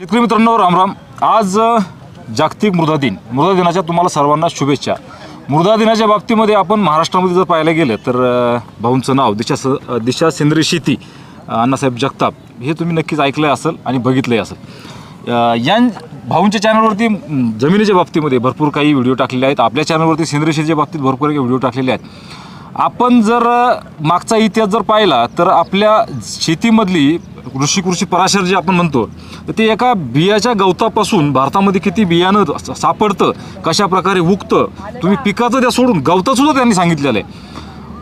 शेतकरी मित्रांनो राम राम आज जागतिक मृदा दिन. मृदा दिनाच्या तुम्हाला सर्वांना शुभेच्छा. मृदा दिनाच्या बाबतीमध्ये आपण महाराष्ट्रामध्ये जर पाहायला गेलं तर भाऊंचं नाव दिशा स दिशा सेंद्रिय शेती अण्णासाहेब जगताप हे तुम्ही नक्कीच ऐकलं असेल आणि बघितलंही असेल. अ, या भाऊंच्या चॅनलवरती जमिनीच्या बाबतीमध्ये भरपूर काही व्हिडिओ टाकलेले आहेत. आपल्या चॅनलवरती सेंद्रिय शेतीच्या बाबतीत भरपूर काही व्हिडिओ टाकलेले आहेत. आपण जर मागचा इतिहास जर पाहिला तर आपल्या शेतीमधली कृषी कृषी पराशर जे आपण म्हणतो तर ते एका बियाच्या गवतापासून भारतामध्ये किती बियाणं सापडतं कशा प्रकारे उगतं तुम्ही पिकाचं त्या सोडून गवताचं सुद्धा त्यांनी सांगितलेलं आहे.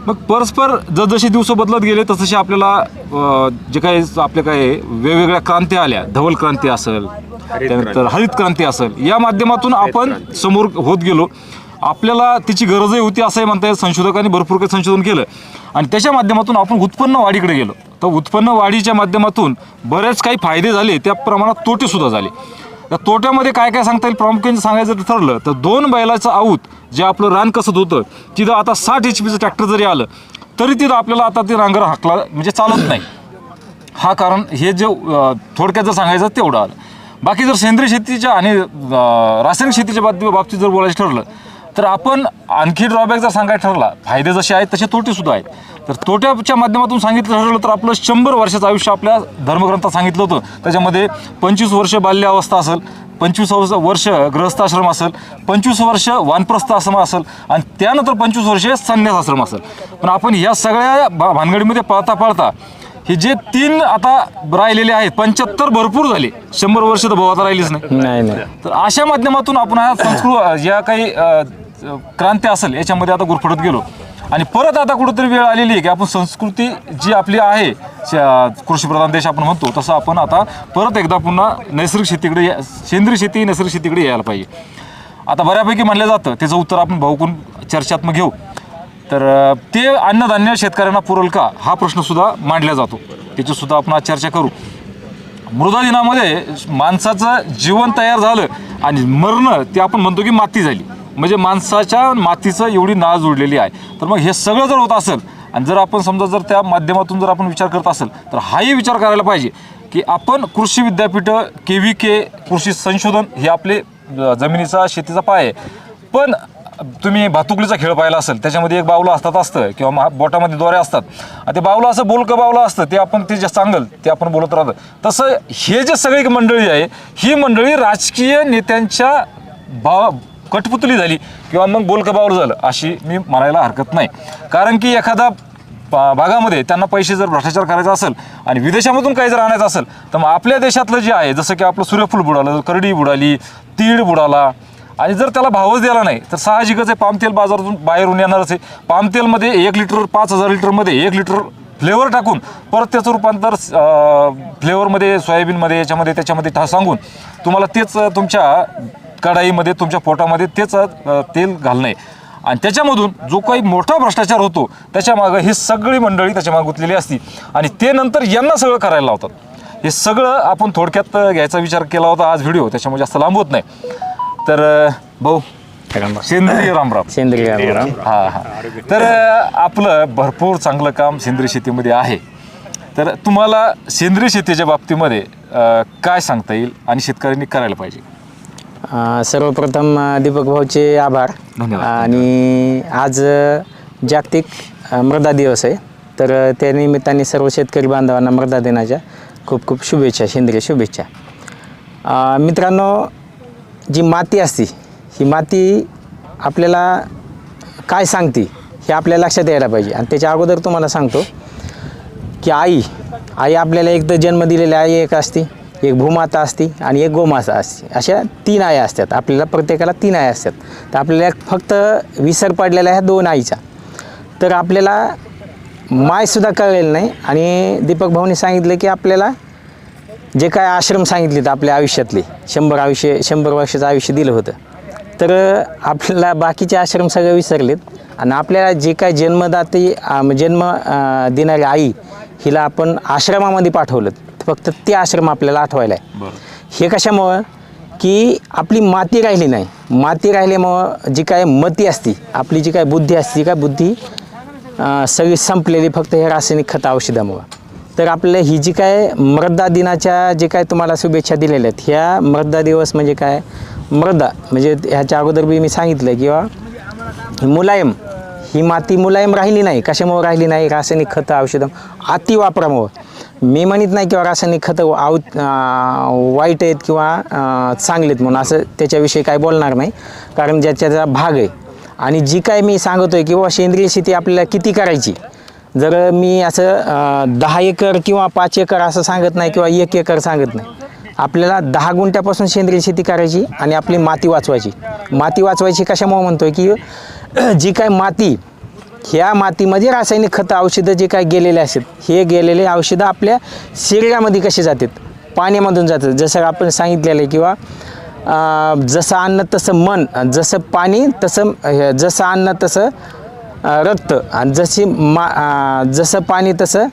मग परस्पर जसजसे दिवस बदलत गेले तसतसे आपल्याला जे काही आपल्या काय वेगवेगळ्या क्रांत्या आल्या धवल क्रांती असेल त्यानंतर हरित क्रांती असेल या माध्यमातून आपण समोर होत गेलो. आपल्याला तिची गरजही होती असंही म्हणता येईल. संशोधकांनी भरपूर काही संशोधन केलं. आणि त्याच्या माध्यमातून आपण उत्पन्न वाढीकडे गेलो. तर उत्पन्न वाढीच्या माध्यमातून बरेच काही फायदे झाले. त्या प्रमाणात तोटेसुद्धा झाले. त्या तोट्यामध्ये काय काय सांगता येईल? प्रामुख्याने सांगायचं ठरलं. तर दोन बैलाचं आऊत जे आपलं रान कसत होतं तिथं आता साठ एच पीचं ट्रॅक्टर जरी आलं तरी तिथं आपल्याला आता ते रांगर हाकला म्हणजे चालत नाही. हा कारण हे जे थोडक्यात जर सांगायचं तेवढं आलं. बाकी जर सेंद्रिय शेतीच्या आणि रासायनिक शेतीच्या बाबतीत बाबतीत जर बोलायचं ठरलं तर आपण आणखी ड्रॉबॅक जर सांगायचं ठरला फायदे जसे आहेत तसे तोटे सुद्धा आहेत. तर तोट्याच्या माध्यमातून सांगितलं ठरलं तर आपलं शंभर वर्षाचं आयुष्य आपल्या धर्मग्रंथात सांगितलं होतं. त्याच्यामध्ये पंचवीस वर्ष बाल्यावस्था असेल पंचवीस वर्ष ग्रहस्थाश्रम असेल पंचवीस वर्ष वानप्रस्थ आश्रम असेल आणि त्यानंतर पंचवीस वर्ष संन्यास आश्रम असेल. पण आपण या सगळ्या भानगडीमध्ये पळता पळता हे जे तीन आता राहिलेले आहेत पंच्याहत्तर भरपूर झाले. शंभर वर्ष तर भाऊ आता राहिलीच नाही. नाही नाही. तर अशा माध्यमातून आपण हा संस्कृत या काही अ, क्रांती असेल याच्यामध्ये आता गुरफटत गेलो. आणि परत आता कुठंतरी वेळ आलेली आहे की आपण संस्कृती जी आपली आहे श- कृषीप्रधान देश आपण म्हणतो तसं आपण आता परत एकदा पुन्हा नैसर्गिक शेतीकडे या- सेंद्रिय शेती नैसर्गिक शेतीकडे यायला पाहिजे. आता बऱ्यापैकी म्हणलं जातं त्याचं उत्तर आपण भाऊकून चर्चात्मक घेऊ. तर अ, ते अन्नधान्य शेतकऱ्यांना पुरल का? हा प्रश्नसुद्धा मांडला जातो. त्याची आपण आज चर्चा करू. मृदा दिनामध्ये माणसाचं जीवन तयार झालं आणि मरणं ते आपण म्हणतो की माती झाली. म्हणजे माणसाच्या मातीचं एवढी नाळ जोडलेली आहे. तर मग हे सगळं जर होत असेल आणि जर आपण समजा जर त्या माध्यमातून जर आपण विचार करत असेल तर हाही विचार करायला पाहिजे की आपण कृषी विद्यापीठं के व्ही के कृषी संशोधन हे आपले अ, जमिनीचा शेतीचा पाय आहे. पण तुम्ही भातुकलीचा खेळ पाहिला असेल त्याच्यामध्ये एक बावलं असतात असतं. किंवा बोटामध्ये दोऱ्या असतात. ते बावलं असं बोलकं बावलं असतं ते आपण ते जे सांगल ते आपण बोलत राहतो. तसं हे जे सगळी मंडळी आहे ही मंडळी राजकीय नेत्यांच्या भाव कठपुतली झाली. किंवा मग बोलकं बावलं झालं अशी मी म्हणायला हरकत नाही. कारण की एखादा भागामध्ये त्यांना पैसे जर भ्रष्टाचार करायचा असेल आणि विदेशामधून काही जर आणायचं असेल तर मग आपल्या देशातलं जे आहे जसं की आपलं सूर्यफूल बुडालं करडी बुडाली तीळ बुडाला आणि जर त्याला भावच दिला नाही तर साहजिकच आहे पामतेल बाजारातून बाहेरून येणारच आहे. पामतेलमध्ये एक लिटर पाच हजार लिटरमध्ये एक लिटर फ्लेवर टाकून परत त्याचं रूपांतर फ्लेवरमध्ये सोयाबीनमध्ये याच्यामध्ये त्याच्यामध्ये ठा सांगून तुम्हाला तेच तुमच्या कढाईमध्ये तुमच्या पोटामध्ये तेच तेल घालणं आहे. आणि त्याच्यामधून जो काही मोठा भ्रष्टाचार होतो त्याच्या मागं ही सगळी मंडळी त्याच्यामागं गुंतलेली असती. आणि ते नंतर यांना सगळं करायला लावतात. हे सगळं आपण थोडक्यात घ्यायचा विचार केला होता आज व्हिडिओ त्याच्यामुळे जास्त लांब होत नाही. तर भाऊ सेंद्रिय रामराम सेंद्रिय राम हा हा. तर आपलं भरपूर चांगलं काम सेंद्रिय शेतीमध्ये आहे. तर तुम्हाला सेंद्रिय शेतीच्या बाबतीमध्ये अं, काय सांगता येईल आणि शेतकऱ्यांनी करायला पाहिजे? अं, सर्वप्रथम अं, दीपक भाऊचे आभार. धन्यवाद. आणि आज अं, जागतिक अं, मृदा दिवस आहे. तर अं, त्या निमित्ताने सर्व शेतकरी बांधवांना मृदा दिनाच्या खूप खूप शुभेच्छा सेंद्रिय शुभेच्छा. अं, मित्रांनो जी माती असते ही माती आपल्याला काय सांगते हे आपल्या लक्षात यायला पाहिजे. आणि त्याच्या अगोदर तुम्हाला सांगतो की आई आई आपल्याला एक तर जन्म दिलेली आई एक असते एक भूमाता असते आणि एक गोमाता असते. अशा तीन आया असतात. आपल्याला प्रत्येकाला तीन आया असतात. तर आपल्याला फक्त विसर पडलेला ह्या दोन आईचा. तर आपल्याला मायसुद्धा कळलेलं नाही. आणि दीपक भाऊने सांगितलं की आपल्याला जे काय आश्रम सांगितलेत आपल्या आयुष्यातले शंभर आयुष्य शंभर वर्षाचं आयुष्य दिलं होतं. तर आपल्याला बाकीचे आश्रम सगळे विसरलेत. आणि आपल्याला जे काय जन्मदाती जन्म देणारी आई हिला आपण आश्रमामध्ये पाठवलं फक्त ते आश्रम आपल्याला आठवायला आहे. हे कशामुळं? की आपली माती राहिली नाही. माती राहिल्यामुळं जी काय मती असती आपली जी काय बुद्धी असते काय बुद्धी सगळी संपलेली फक्त हे रासायनिक खत औषधामुळं. तर आपल्या ही जी काय मृदा दिनाच्या जे काय तुम्हाला शुभेच्छा दिलेल्या आहेत ह्या मृदा दिवस म्हणजे काय? मृदा. म्हणजे ह्याच्या अगोदर बी मी सांगितलं किंवा मुलायम. ही माती मुलायम राहिली नाही. कशामुळं राहिली नाही? रासायनिक खतं औषधं. अति वापरामुळं. मी म्हणत नाही किंवा रासायनिक खतं आव वाईट आहेत किंवा चांगले आहेत म्हणून असं त्याच्याविषयी काय बोलणार नाही. कारण ज्याच्याचा भाग आहे. आणि जी काय मी सांगतो आहे किंवा सेंद्रिय शेती आपल्याला किती करायची? जर मी असं दहा एकर किंवा पाच एकर असं सांगत नाही किंवा एक एकर सांगत नाही. आपल्याला दहा गुंठ्यापासून सेंद्रिय शेती करायची आणि आपली माती वाचवायची. माती वाचवायची कशामुळे म्हणतोय की जी काय माती ह्या मातीमध्ये रासायनिक खतं औषधं जे काय गेलेले असतात हे गेलेले औषधं आपल्या शरीरामध्ये कसे जातात? पाण्यामधून जातात. जसं आपण सांगितलेलं आहे किंवा जसं अन्न तसं मन जसं पाणी तसं जसं अन्न तसं रक्त. आणि जशी मा जसं पाणी तसं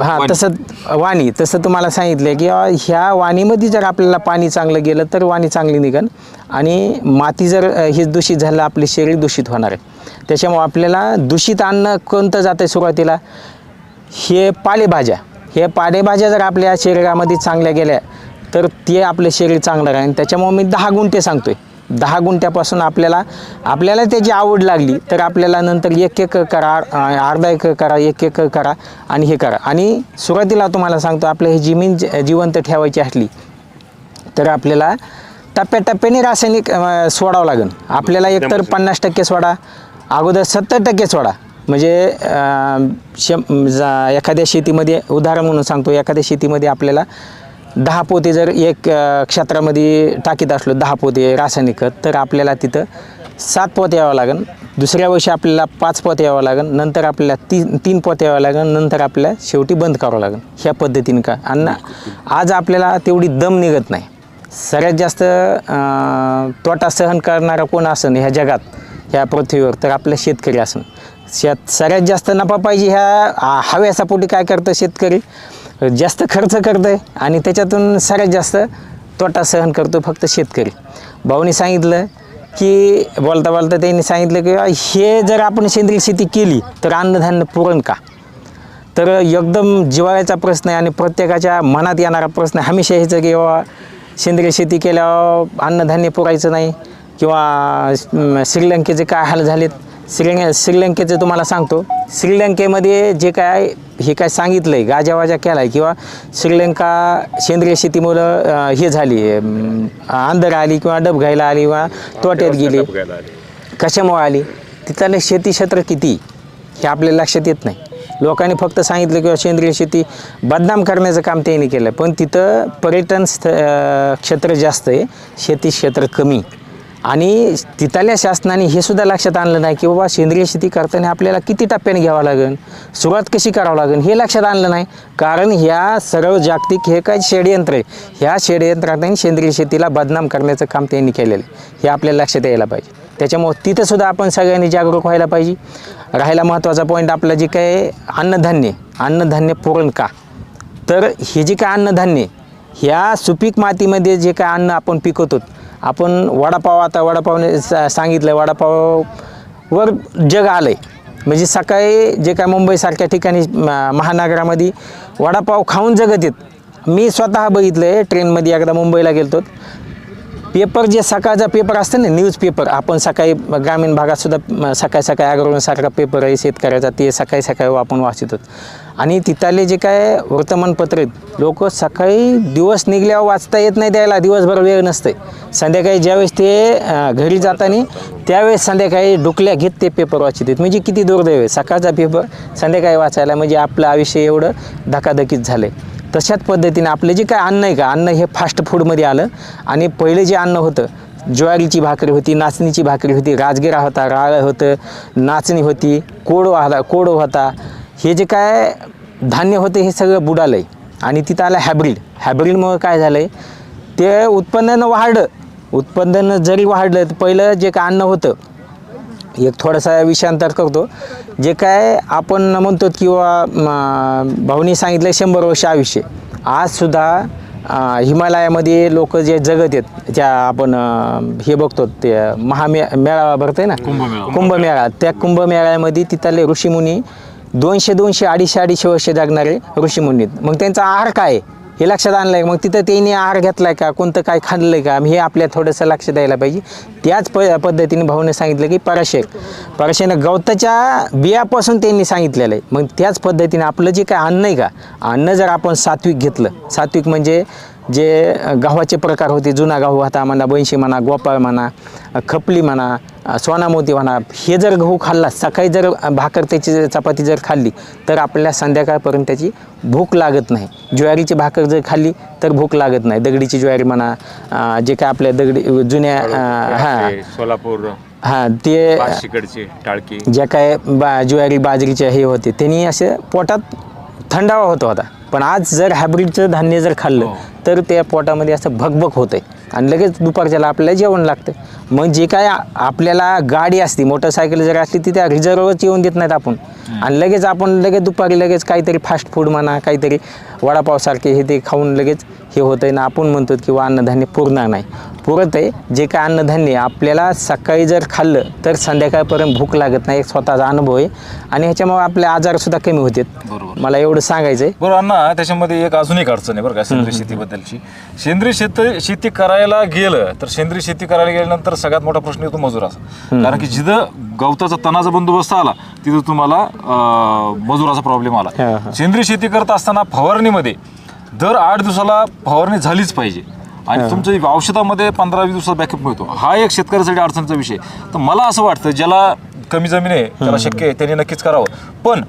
हां तसं वाणी. तसं तुम्हाला सांगितलं की अं, ह्या वाणीमध्ये जर आपल्याला पाणी चांगलं गेलं तर वाणी चांगली निघन. आणि माती जर अं, हे दूषित झालं आपले शरीर दूषित होणार आहे. त्याच्यामुळे आपल्याला दूषित अन्न कोणतं जातं आहे सुरुवातीला? हे पालेभाज्या. हे पालेभाज्या जर आपल्या शरीरामध्ये चांगल्या गेल्या तर ते आपलं शरीर चांगलं राहील त्याच्यामुळे मी दहा गुंठे सांगतोय. दहा गुंठ्यापासून आपल्याला आपल्याला त्याची आवड लागली तर आपल्याला नंतर एक एक करा अर्धा एक करा एक एक करा आणि हे करा. आणि सुरुवातीला तुम्हाला सांगतो आपलं हे जमीन जिवंत ठेवायची असली तर आपल्याला टप्प्याटप्प्याने रासायनिक सोडावं लागेल. आपल्याला एकतर पन्नास टक्के सोडा अगोदर सत्तर टक्के सोडा. म्हणजे शं एखाद्या शेतीमध्ये उदाहरण म्हणून सांगतो एखाद्या शेतीमध्ये आपल्याला दहा पोते जर एक क्षेत्रामध्ये टाकीत असलो दहा पोते रासायनिक खत तर आपल्याला तिथं सात पोते यावं लागेल दुसऱ्या वर्षी आपल्याला पाच पोते यावं लागेल नंतर आपल्याला तीन तीन पोते यावं लागेल नंतर आपल्याला शेवटी बंद करावं लागेल ह्या पद्धतीने का? आणि आज आपल्याला तेवढी दम निघत नाही. सगळ्यात जास्त तोटा सहन करणारा कोण असन ह्या जगात ह्या पृथ्वीवर तर आपलं शेतकरी असन. शेत सगळ्यात जास्त नफा पाहिजे ह्या हव्यासापोटी काय करतं शेतकरी? जास्त खर्च करतं आहे आणि त्याच्यातून सगळ्यात जास्त तोटा सहन करतो फक्त शेतकरी. भाऊनी सांगितलं की बोलता बोलता त्यांनी सांगितलं की हे जर आपण सेंद्रिय शेती केली तर अन्नधान्य पुरण का? तर एकदम जिवाळ्याचा प्रश्न आहे आणि प्रत्येकाच्या मनात येणारा प्रश्न हमेशा ह्याचं की बाबा सेंद्रिय शेती केल्यावर अन्नधान्य पुरायचं नाही किंवा श्रीलंकेचे काय हाल झालेत श्रीलं श्रीलंकेचं तुम्हाला सांगतो. श्रीलंकेमध्ये जे काय हे काय सांगितलं आहे गाजावाजा केला आहे किंवा श्रीलंका सेंद्रिय शेतीमुळं हे झाली अं, अंधर आली किंवा डबघायला आली किंवा तोट्यात गेली. कशामुळे आली? तिथलं शेती क्षेत्र किती? हे आपल्या लक्षात येत नाही. लोकांनी फक्त सांगितलं किंवा सेंद्रिय शेती बदनाम करण्याचं काम त्यांनी केलं. पण तिथं पर्यटन स्थ क्षेत्र जास्त आहे. शेती क्षेत्र कमी. आणि तिथल्या शासनाने हे सुद्धा लक्षात आणलं नाही की बाबा सेंद्रिय शेती करताना आपल्याला किती टप्प्याने घ्यावं लागेल? सुरुवात कशी करावं लागेल? हे लक्षात आणलं नाही. कारण ह्या सर्व जागतिक हे काय षडयंत्र आहे. ह्या षडयंत्राने सेंद्रिय शेतीला बदनाम करण्याचं काम त्यांनी केलेलं आहे. हे आपल्याला लक्षात यायला पाहिजे. त्याच्यामुळं तिथंसुद्धा आपण सगळ्यांनी जागरूक व्हायला पाहिजे. राहायला महत्त्वाचा पॉईंट आपला जे काय अन्नधान्य अन्नधान्य पुरण का तर हे जे काय अन्नधान्य ह्या सुपीक मातीमध्ये जे काय अन्न आपण पिकवतो आपण वडापाव आता वडापावने सा- सांगितलं वडापाववर जग आलं आहे म्हणजे सकाळी जे काय मुंबईसारख्या ठिकाणी महानगरामध्ये वडापाव खाऊन जगत येत मी स्वतः बघितलं आहे ट्रेनमध्ये एकदा मुंबईला गेलतो. पेपर जे सकाळचा पेपर असतं ना न्यूज पेपर आपण सकाळी ग्रामीण भागातसुद्धा सकाळी सकाळी अग्रवणसारखा पेपर आहे शेतकऱ्याचा ते सकाळी सकाळी आपण वाचतो आणि तिथले जे काय वर्तमानपत्र आहेत लोक सकाळी दिवस निघल्यावर वाचता येत नाही द्यायला दिवसभर वेळ नसते. संध्याकाळी ज्यावेळेस ते घरी जाताना त्यावेळेस संध्याकाळी डुकल्या घेत ते पेपर वाचतात म्हणजे किती दुर्दैव आहे. सकाळचा पेपर संध्याकाळी वाचायला म्हणजे आपलं आयुष्य एवढं धकाधकीत झालं आहे तशाच पद्धतीने आपलं जे काय अन्न आहे का अन्न हे फास्ट फूडमध्ये आलं. आणि पहिले जे अन्न होतं ज्वारीची भाकरी होती नाचणीची भाकरी होती राजगिरा होता राळ होतं नाचणी होती कोडो होता कोडो होता. हे जे काय धान्य होतं हे सगळं बुडालं आहे आणि तिथं आलं हॅब्रिड हॅब्रिडमुळं काय झालं आहे ते उत्पन्नानं वाढलं. उत्पन्न जरी वाढलं तर पहिलं जे काय अन्न होतं एक थोडासा विषयांतर करतो. जे काय आपण म्हणतो किंवा भाऊनी सांगितलं शंभर वर्ष आयुष्य. आजसुद्धा हिमालयामध्ये लोक जे जगत आहेत त्या आपण हे बघतो ते महामे मेळावा भरतोय ना? कुंभमेळा. कुंभमेळा. त्या कुंभमेळ्यामध्ये तिथले ऋषीमुनी दोनशे दोनशे अडीचशे अडीचशे वर्ष जगणारे ऋषीमुनीत मग त्यांचा आहार काय? हे लक्षात आणलं आहे मग तिथं त्यांनी आहार घेतलाय का? कोणतं काय खाल्लं आहे का? हे आपल्या थोडंसं लक्ष द्यायला पाहिजे. त्याच प पद्धतीने भाऊने सांगितलं की पराशर पराशेनं गवताच्या बियापासून त्यांनी सांगितलेलं आहे. मग त्याच पद्धतीने आपलं जे काय अन्न आहे का? अन्न जर आपण सात्विक घेतलं सात्विक म्हणजे जे गव्हाचे प्रकार होते जुना गहू होता म्हणा बनशी म्हणा गोपाळ म्हणा खपली म्हणा सोनामोती म्हणा हे जर गहू खाल्ला सकाळी जर भाकर त्याची जर चपाती जर खाल्ली तर आपल्याला संध्याकाळपर्यंत त्याची भूक लागत नाही. ज्वारीची भाकर जर खाल्ली तर भूक लागत नाही. दगडीची ज्वारी म्हणा जे काय आपल्या दगडी जुन्या हां. सोलापूर हां ते टाळकी. ज्या काय बा ज्वारी बाजरीचे हे होते त्यांनी असे पोटात थंडावा होत होता पण आज जर हायब्रिडचं धान्य जर खाल्लं तर त्या पोटामध्ये असं भगभग होतं आहे आणि लगेच दुपारच्याला आपल्याला जेवण लागतं. मग जे काय आपल्याला गाडी असती मोटरसायकल जर असली ती त्या रिझर्वच येऊन देत नाहीत आपण. आणि लगेच आपण लगेच दुपारी लगेच काहीतरी फास्ट फूड म्हणा काहीतरी वडापावसारखे हे ते खाऊन लगेच हे होतं आहे ना आपण म्हणतो की अन्नधान्य पुरणार नाही. पुरत आहे. जे काय अन्नधान्य आपल्याला सकाळी जर खाल्लं तर संध्याकाळपर्यंत भूक लागत नाही एक स्वतःचा अनुभव आहे. आणि ह्याच्यामुळे आपले आजारसुद्धा कमी होतात. बरोबर. मला एवढं सांगायचं आहे बरोबर अण्णा त्याच्यामध्ये एक अजून एक अडचण आहे बरं का सेंद्रिय शेतीबद्दलची सेंद्रिय शेती शेती करायला गेलं तर सेंद्रिय शेती करायला गेल्यानंतर सगळ्यात मोठा प्रश्न येतो मजुराचा कारण की जिथं गवताचा तणाचा बंदोबस्त आला तिथं तुम्हाला मजुराचा प्रॉब्लेम आला. सेंद्रिय शेती करत असताना फवारणीमध्ये दर आठ दिवसाला फवारणी झालीच पाहिजे. आणि तुमचं औषधामध्ये पंधरा वीस दिवसात बॅकअप मिळतो हा एक शेतकऱ्यासाठी अडचणीचा विषय तर मला असं वाटतं ज्याला कमी जमीन आहे त्याला शक्य आहे त्यांनी नक्कीच करावं पण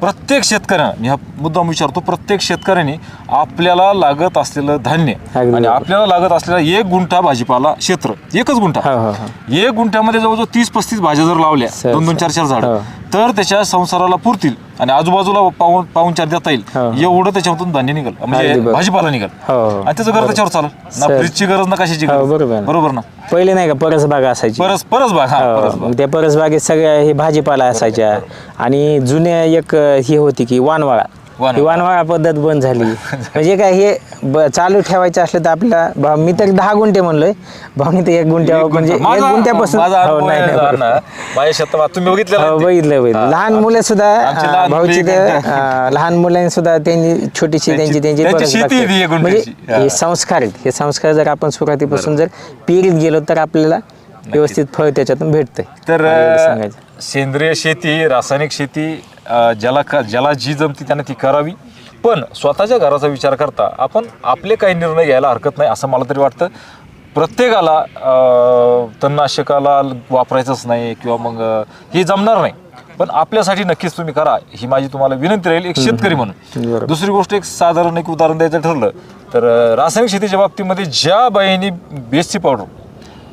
प्रत्येक शेतकऱ्यानं मी हा मुद्दाम विचारतो प्रत्येक शेतकऱ्याने आपल्याला लागत असलेलं धान्य आणि. आपल्याला लागत असलेला एक गुंठा भाजीपाला क्षेत्र एकच गुंठा. एक गुंठ्यामध्ये जवळजवळ तीस पस्तीस भाज्या जर लावल्या दोन दोन. चार चार झाड. तर त्याच्या संसाराला पुरतील आणि आजूबाजूला पाऊन पाऊन चार देता येईल. एवढं त्याच्यामधून धान्य निघल म्हणजे. भाजीपाला निघल हो, हो. आणि त्याचं घर त्याच्यावर चालेल ना. फ्रीजची गरज ना कशाची हो, गरज बरोबर ना. बरोबर ना पहिले नाही का परसबागा असायची परस परस बाग हा हो, परस बाग त्या परसबागेत सगळ्या हे भाजीपाला असायच्या आणि जुन्या एक ही होती की वानवाळा. ही वानवाळा पद्धत बंद झाली म्हणजे काय हे ब- चालू ठेवायचं असलं तर आपल्याला भाव मी तर दहा गुंठे म्हणलोय भावनी तर एक गुंठ्या म्हणजे. एक माझा- गुंठ्यापासून माझा हो, अनुभव नाही, आहे नाही, बरोबर. अण्णा. माझ्या शेतात तुम्ही बघितलं हो बघितलं बघितलं लहान मुलं सुद्धा आमची अं, लहान भाऊची मुलं तर अं, लहान मुलांनी सुद्धा त्यांनी छोटीशी त्यांची- त्यांची त्यांची त्यांची परस शेती लागते. आहे ती एक म्हणजे गुंठ्याची. हा. संस्कार आहेत हे संस्कार जर आपण सुरुवातीपासून जर पिरीत गेलो तर आपल्याला व्यवस्थित फळ त्याच्यातून भेटतंय तर एवढं सांगायचं सेंद्रिय शेती रासायनिक शेती ज्याला का ज्याला जी जमती त्याने ती करावी. पण स्वतःच्या घराचा विचार करता आपण आपले काही निर्णय घ्यायला हरकत नाही असं मला तरी वाटतं. प्रत्येकाला तणनाशकाला वापरायचंच नाही किंवा मग हे जमणार नाही. पण आपल्यासाठी नक्कीच तुम्ही करा ही माझी तुम्हाला विनंती राहील एक शेतकरी म्हणून. दुसरी गोष्ट एक साधारण एक उदाहरण द्यायचं ठरलं तर रासायनिक शेतीच्या बाबतीमध्ये ज्या बाईंनी बेसची पावडर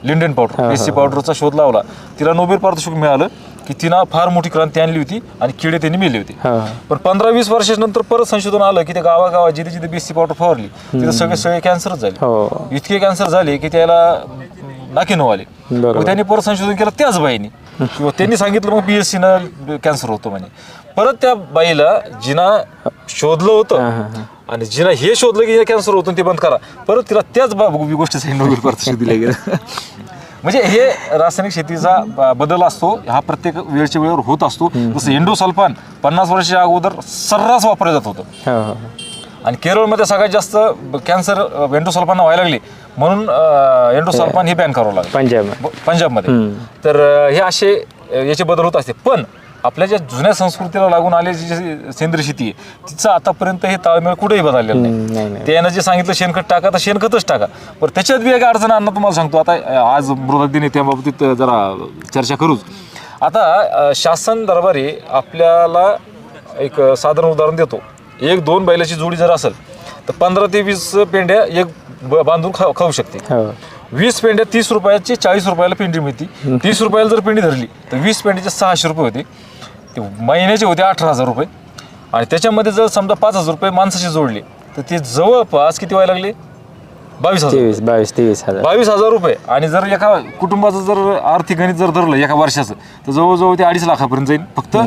लिंडन पावडर बेसची पावडरचा शोध लावला तिला नोबेल पारितोषिक मिळालं. की तिनं फार मोठी क्रांती आणली होती आणि किडे त्यांनी मेले होते. हा, हा. पण पंधरा वीस वर्षानंतर परत संशोधन आलं की त्या गावागावात जिथे जिथे बेसची पावडर फवारली तिथे सगळे सगळे कॅन्सरच झाले. हो. इतके कॅन्सर झाले की त्याला नाकी नऊ आले. त्यांनी परत संशोधन केलं त्याच बाईने. किंवा त्यांनी सांगितलं मग पी एस सीनं कॅन्सर होतो म्हणे. परत त्या बाईला जिना शोधलं हा, होतं हा, आणि जिना हे शोधलं की कॅन्सर होतं ते बंद करा. परत तिला त्याच गोष्टीसाठी नोबेल पारितोषिक दिले गेलं. म्हणजे हे रासायनिक शेतीचा ब- बदल असतो हा प्रत्येक वेळच्या वेळेवर होत असतो. जसं एंडोसल्फान पन्नास वर्षाच्या अगोदर सर्रास वापरलं जात होतं. हो हो आणि केरळमध्ये सगळ्यात जास्त कॅन्सर एंडोसल्फान व्हायला लागली. म्हणून एंडोसल्फान हे बॅन करावं लागलं. पंजाब ब- पंजाबमध्ये. तर अं, हे असे अं, याचे बदल होत असते. पण आपल्या ज्या जुन्या संस्कृतीला लागून आलेली जी सेंद्रिय शेती आहे तिचं आतापर्यंत हे ताळमेळ कुठेही बदललेलं नाही, नाही नाही. त्यानं जे सांगितलं शेणखत टाका तर शेणखतच टाका. पण त्याच्यात बी एक अडचण अण्णा तुम्हाला सांगतो. आता अं, आज मृदा दिन आहे त्या बाबतीत अं, जरा चर्चा करूच. आता अं, शासन दरबारी आपल्याला एक अं, साधारण उदाहरण देतो. एक दोन बैलाची जोडी जर असेल तर पंधरा ते वीस पेंड्या एक ब- बांधून खाऊ खाऊ शकते. हो. वीस पेंड्या तीस रुपयाची चाळीस रुपयाला पेंडी मिळते. तीस रुपयाला जर पेंडी धरली तर वीस पेंडीचे सहाशे रुपये होते. ते महिन्याचे होते अठरा हजार रुपये. आणि त्याच्यामध्ये जर समजा पाच हजार रुपये माणसाचे जोडले तर ते जवळपास किती व्हायला लागले? बावीस हजार. तेवीस बावीस तेवीस हजार. बावीस हजार रुपये. आणि जर एका कुटुंबाचं जर आर्थिक गणित जर धरलं एका वर्षाचं तर जवळजवळ ते अडीच लाखापर्यंत जाईल फक्त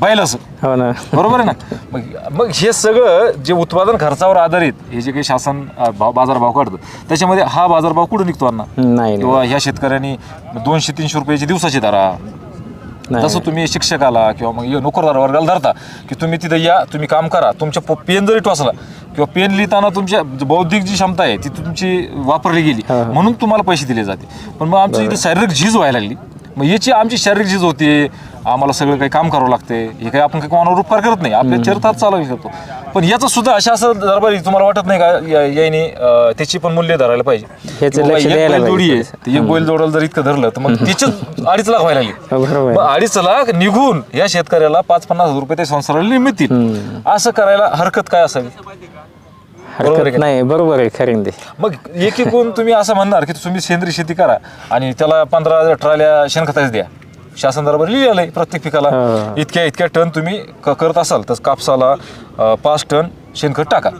बैलाचं. हो ना. बरोबर आहे ना? मग मग हे सगळं जे उत्पादन खर्चावर आधारित हे जे काही शासन अ, भाव बाजारभाव काढतं त्याच्यामध्ये हा बाजारभाव कुठं निघतो अण्णा? नाही नाही. किंवा ह्या शेतकऱ्यांनी दोनशे तीनशे रुपयाची दिवसाची धरा नाही. जसं तुम्ही शिक्षकाला किंवा मग या नोकरदार वर्गाला धरता की तुम्ही तिथं या तुम्ही काम करा तुमच्या पेन जरी टोचला किंवा पेन लिहिताना तुमच्या बौद्धिक जी क्षमता आहे ती तुमची वापरली गेली म्हणून तुम्हाला पैसे दिले जाते. पण मग आमची इथं शारीरिक झीज व्हायला लागली. मग याची आमची शारीरिक झीज होती आम्हाला सगळं काही काम करावं लागते. हे काही आपण काही कोणावर उपकार करत नाही. आपल्या चरित्रात चालवू करतो. पण याचं सुद्धा अशा असं दरबारी तुम्हाला वाटत नाही का? या- याने अं, त्याची पण मूल्य धरायला पाहिजे. ह्याचं की बाबा लक्ष एक द्यायला बैलजोडी आहे. ते एक बैल जोडायला जर इतकं धरलं तर मग तिचे अडीच लाख व्हायला लागले. बरोबर मग अडीच लाख निघून या शेतकऱ्याला पाच पन्नास हजार रुपये त्या संसाराला मिळतील असं करायला हरकत काय असावी? बरोबर आहे हरकत का? नाही बरोबर आहे खरें ते. मग एक एकूण तुम्ही असं म्हणणार की तुम्ही सेंद्रिय शेती करा आणि त्याला पंधरा ट्राल्या शेणखताच द्या. शासन दरबार लिहिलेलं आहे प्रत्येक पिकाला. इतक्या इतक्या टन तुम्ही क- करत असाल तर कापसाला अं, पाच टन शेणखत टाका.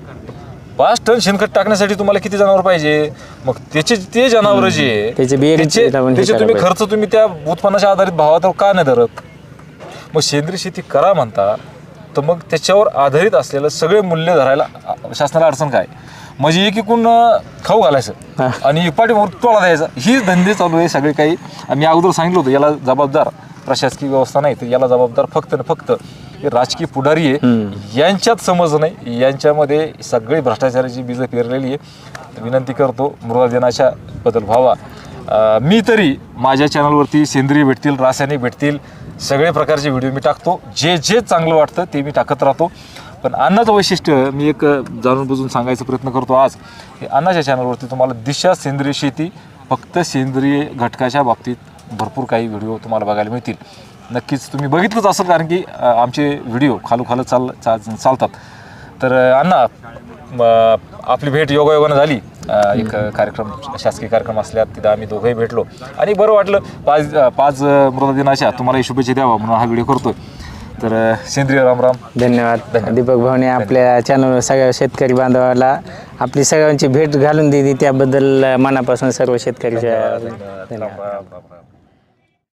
पाच टन शेणखत टाकण्यासाठी तुम्हाला किती जनावर पाहिजे? मग त्याचे ते जनावर जे आहे, त्याचे बियाणे त्याचे लावून हे त्याचे तुम्ही करायला खर्च तुम्ही त्या उत्पन्नाच्या आधारित भावावर का नाही धरत? मग सेंद्रिय शेती करा म्हणता तर मग त्याच्यावर आधारित असलेलं सगळे मूल्य धरायला अ, शासनाला अडचण काय? म्हणजे एक एकूण खाऊ घालायचं. आणि पाठीमागून तोळा द्यायचा. ही धंदे चालू आहे सगळे काही. मी अगोदर सांगितलं होतं याला जबाबदार प्रशासकीय व्यवस्था नाही तर याला जबाबदार फक्त फक्त राजकीय पुढारी आहे. यांच्यात समज नाही यांच्यामध्ये सगळी भ्रष्टाचाराची बीजं पेरलेली आहे. विनंती करतो मृदा दिनाच्या बद्दल व्हावा. मी तरी माझ्या चॅनलवरती सेंद्रिय भेटतील रासायनिक भेटतील सगळे प्रकारचे व्हिडिओ मी टाकतो. जे जे चांगलं वाटतं ते मी टाकत राहतो. पण अन्नाचं वैशिष्ट्य मी एक जाणून बुजून सांगायचा प्रयत्न करतो आज. हे अन्नाच्या चॅनलवरती तुम्हाला दिशा सेंद्रिय शेती फक्त सेंद्रिय घटकाच्या बाबतीत भरपूर काही व्हिडिओ तुम्हाला बघायला मिळतील. नक्कीच तुम्ही बघितलंच असेल कारण की आमचे व्हिडिओ खालोखालच चाल चा चालतात. तर अण्णा आपली भेट योगायोगानं झाली. एक कार्यक्रम शासकीय कार्यक्रम असल्यात तिथं आम्ही दोघंही भेटलो. आणि बरं वाटलं पाच पाच मृतदिनाच्या मृदा दिनाच्या तुम्हाला शुभेच्छा द्यावा म्हणून हा व्हिडिओ करतोय. तर सेंद्रिय रामराम. धन्यवाद. दीपक भाऊने आपल्या चॅनल सगळ्या शेतकरी बांधवाला आपली सगळ्यांची भेट घालून दिली त्याबद्दल मनापासून सर्व शेतकऱ्याच्या धन्यवाद.